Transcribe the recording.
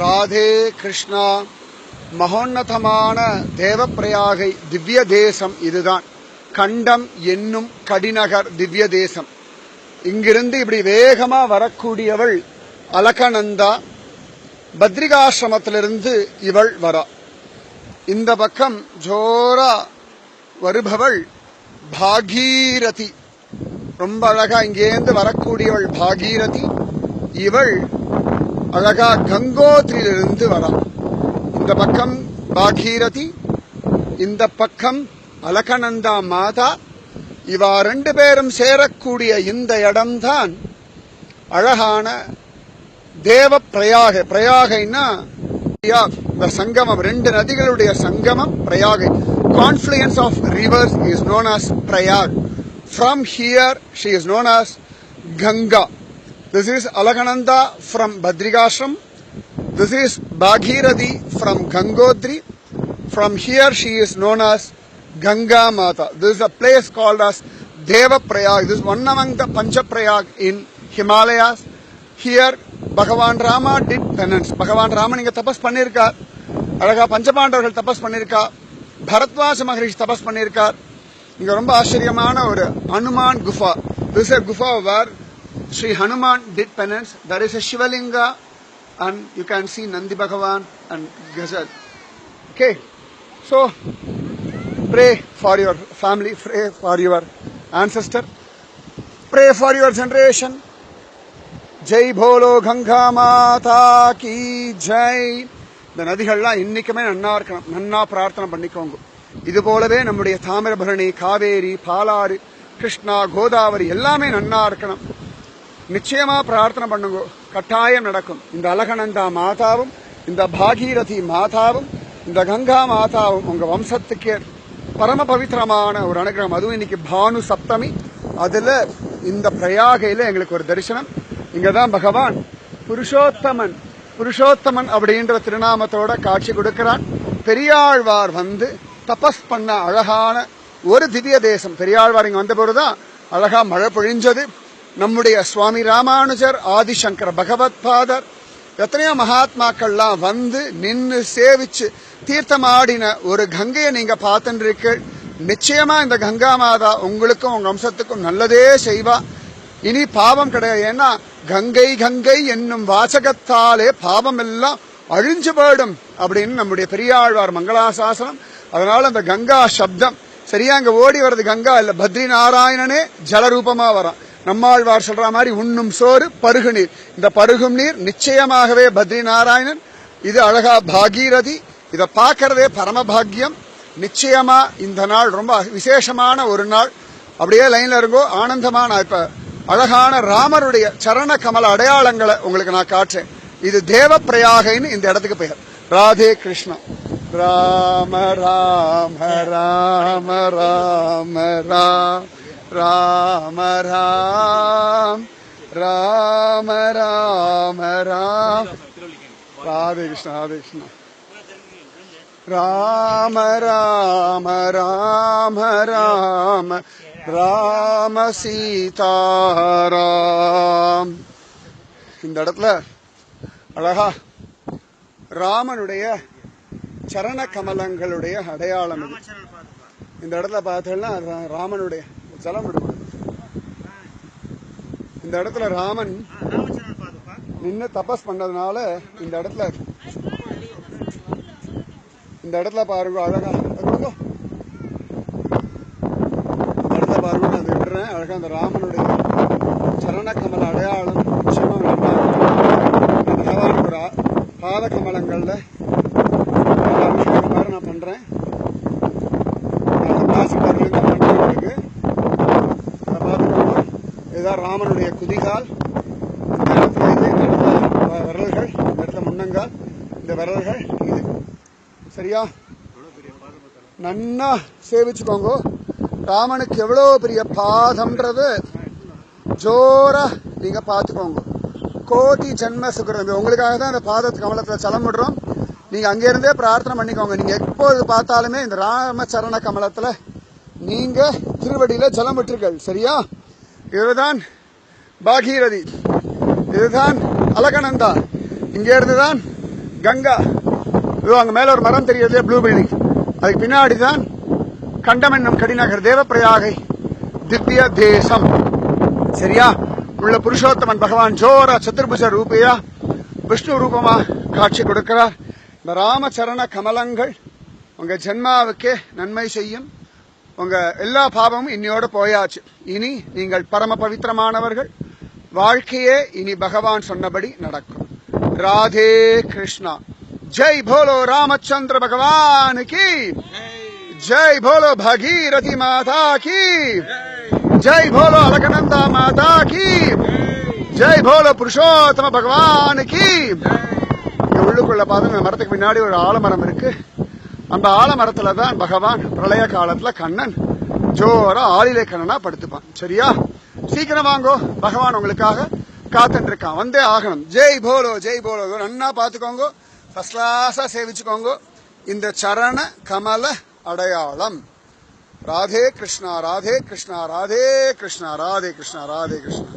ராதே கிருஷ்ணா. மகோன்னதமான தேவப்பிரயாகை திவ்ய தேசம் இதுதான். கண்டம் என்னும் கடிநகர் திவ்ய தேசம் இங்கிருந்து இப்படி வேகமா வரக்கூடியவள் அலகநந்தா. பத்ரிகாசிரமத்திலிருந்து இவள் வரா. இந்த பக்கம் ஜோரா வருபவள் பாகீரதி. ரொம்ப அழகா இங்கேருந்து வரக்கூடியவள் பாகீரதி. இவள் அழகா கங்கோத்ரியிலிருந்து வரா இந்த பக்கம் பாகீரதி இந்த பக்கம் அலகநந்தா மாதா இவா ரெண்டு பேரும் சேரக்கூடிய இந்த இடம்தான் அழகான தேவ பிரயாக பிரயாகைன்னா இந்த சங்கமம் ரெண்டு நதிகளுடைய சங்கமம் Prayagai. Confluence of rivers is known as Prayag from here she is known as Ganga this is Alaknanda from Badrikashram This is Bhagirathi from Gangotri. From here she is known as Ganga Mata. This is a place called as Deva Prayag. This is one among the Pancha Prayag in Himalayas. Here Bhagavan Rama did penance. Bhagavan Rama இங்க தபஸ் பண்ணிருக்கார் அழகா பஞ்சபாண்டவர்கள் தபஸ் பண்ணிருக்கா பரத்வாஜ மகரிஷி தபஸ் பண்ணிருக்கார் இங்க ரொம்ப ஆச்சரியமான ஒரு Hanuman Gufa this a gufa where Sri Hanuman did penance. There is a Shivalinga and you can see Nandi Bhagavan and Gazal. Okay, so pray for your family, pray for your ancestor, pray for your generation. ஜெய் போலோ கங்கா மாதா கி ஜெய் இந்த நதிகள்லாம் இன்னைக்குமே நன்னா இருக்கணும் நன்னா பிரார்த்தனை பண்ணிக்கோங்க இது போலவே நம்முடைய தாமிரபரணி காவேரி பாலாறு கிருஷ்ணா கோதாவரி எல்லாமே நன்னா இருக்கணும் நிச்சயமா பிரார்த்தனை பண்ணுங்க. கட்டாயம் நடக்கும். இந்த அலகநந்தா மாதாவும் இந்த பாகீரதி மாதாவும் இந்த கங்கா மாதாவும் உங்க வம்சத்துக்கே பரம பவித்திரமான ஒரு அனுகிரகம். அதுவும் இன்னைக்கு பானு சப்தமி. அதுல இந்த பிரயாகையில எங்களுக்கு ஒரு தரிசனம். இங்கதான் பகவான் புருஷோத்தமன் புருஷோத்தமன் அப்படின்ற திருநாமத்தோட காட்சி கொடுக்கிறான் பெரியாழ்வார் வந்து தபஸ் பண்ண அழகான ஒரு திவ்ய தேசம். பெரியாழ்வார் இங்க வந்த போதுதான் அழகா மழை பொழிஞ்சது. நம்முடைய சுவாமி ராமானுஜர் ஆதிசங்கர பகவத் பாதர் எத்தனையோ மகாத்மாக்கள்லாம் வந்து நின்று சேவிச்சு தீர்த்தமாடின ஒரு கங்கையை நீங்க பார்த்துட்டு நிச்சயமா இந்த கங்கா மாதா உங்களுக்கும் உங்க வம்சத்துக்கும் நல்லதே செய்வா. இனி பாவம் கிடையாது. ஏன்னா கங்கை கங்கை என்னும் வாசகத்தாலே பாவம் எல்லாம் அழிஞ்சு போயிடும் அப்படின்னு நம்முடைய பெரியாழ்வார் மங்களாசாசனம். அதனால அந்த கங்கா சப்தம் சரியா அங்க ஓடி வர்றது கங்கா இல்ல பத்ரி நாராயணனே ஜலரூபமா வரான் நம்மாழ்வார் சொல்ற மாதிரி உண்ணும் சோறு பருகு நீர். இந்த பருகும் நீர் நிச்சயமாகவே பத்ரி நாராயணன் இது அழகா பாகீரதி இதை பார்க்கறதே பரமபாகியம். நிச்சயமா இந்த நாள் ரொம்ப விசேஷமான ஒரு நாள். அப்படியே லைன்ல இருக்கோ ஆனந்தமான இப்ப அழகான ராமருடைய சரண கமல அடையாளங்களை உங்களுக்கு நான் காட்டுறேன். இது தேவ பிரயாகைன்னு இந்த இடத்துக்கு பெயர். ராதே கிருஷ்ணா. ராம ராம ராம ராம ராம. ராம ராம் ராம ராம ராம். ராதே கிருஷ்ணா ராதே கிருஷ்ணா. ராம ராம ராம ராம ராம சீதாராம் இந்த இடத்துல அழகா ராமனுடைய சரண கமலங்களுடைய அடையாளம் இது. இந்த இடத்துல பார்த்தோம்னா ரா- ராமனுடைய ஜலம் விடுவாங்க இந்த இடத்துல ராமன் நின்று தபஸ் பண்ணதுனால இந்த இடத்துல இந்த இடத்துல பாருங்க அழகா இடத்துல பாருங்க. நான் அதை விடுறேன். அழகா அந்த ராமனுடைய சரண கமல அடையாளம் நிச்சயமா நல்லா பகவானுடைய பாத கமலங்களில் நான் பண்ணுறேன் காசு பாருங்க உங்களுக்கு அதை பார்த்துக்கோங்க இதுதான் ராமனுடைய குதிகால் இந்த இடத்துல இது இந்த இடத்துல விரல்கள் இந்த இடத்துல முன்னங்கால் இந்த விரல்கள் இது. சரியா? நன்னா சேவிச்சுக்கோங்க. ராமனுக்கு எவ்வளோ பெரிய பாதம்ன்றது ஜோராக நீங்க பார்த்துக்கோங்க. கோடி ஜென்ம சுகிருதம் உங்களுக்காக தான் இந்த பாதத்து கமலத்தில் சலம் விடுறோம். நீங்க அங்க இருந்தே பிரார்த்தனை பண்ணிக்கோங்க. நீங்க எப்போது பார்த்தாலுமே இந்த ராமச்சரண கமலத்தில் நீங்க திருவடியில ஜலம் விட்டுருக்கள் சரியா? இதுதான் பாகீரதி. இதுதான் அலகநந்தா. இங்கே இருந்துதான் கங்கா. இதோ அங்க மேல ஒரு மரம் தெரியுது ப்ளூ பில்டிங் அதுக்கு பின்னாடி தான் கண்டம் என்னும் கடிநகர் தேவப்பிரயாகை திவ்ய தேசம். சரியா? உள்ள புருஷோத்தமன் பகவான் ஜோரா சதுர்புஜ ரூபையா விஷ்ணு ரூபமா காட்சி கொடுக்கிறார். இந்த ராமச்சரண கமலங்கள் உங்க ஜென்மாவுக்கே நன்மை செய்யும். உங்க எல்லா பாவமும் இன்னையோட போயாச்சு. இனி நீங்கள் பரம பவித்திரமானவர்கள் வாழ்க்கையே இனி பகவான் சொன்னபடி நடக்கும். ராதே கிருஷ்ணா. ஜெய் போலோ ராமச்சந்திர பகவான் கி. ஜெய் போலோ பகீரதி மாதா கி. ஜெய் போலோ அலகநந்தா மாதா கி. ஜெய் போலோ புருஷோத்தம பகவான் கி. உள்ளுக்குள்ள பாருங்க மரத்துக்கு பின்னாடி ஒரு ஆலமரம் இருக்கு. அந்த ஆலமரத்துல தான் பகவான் பிரளய காலத்துல கண்ணன் ஜோரா ஆளிலே கண்ணனா படுத்துப்பான். சரியா? சீக்கிரம் வாங்கோ. பகவான் உங்களுக்காக காத்துட்டு இருக்கான் வந்தே ஆகணும். ஜெய் போலோ ஜெய் போலோ. நன்னா பாத்துக்கோங்க ஃபர்ஸ்ட் கிளாஸா சேவிச்சுக்கோங்க. இந்த சரண கமல அடையாளம். ராதே கிருஷ்ணா ராதே கிருஷ்ணா ராதே கிருஷ்ணா ராதே கிருஷ்ணா ராதே கிருஷ்ணா.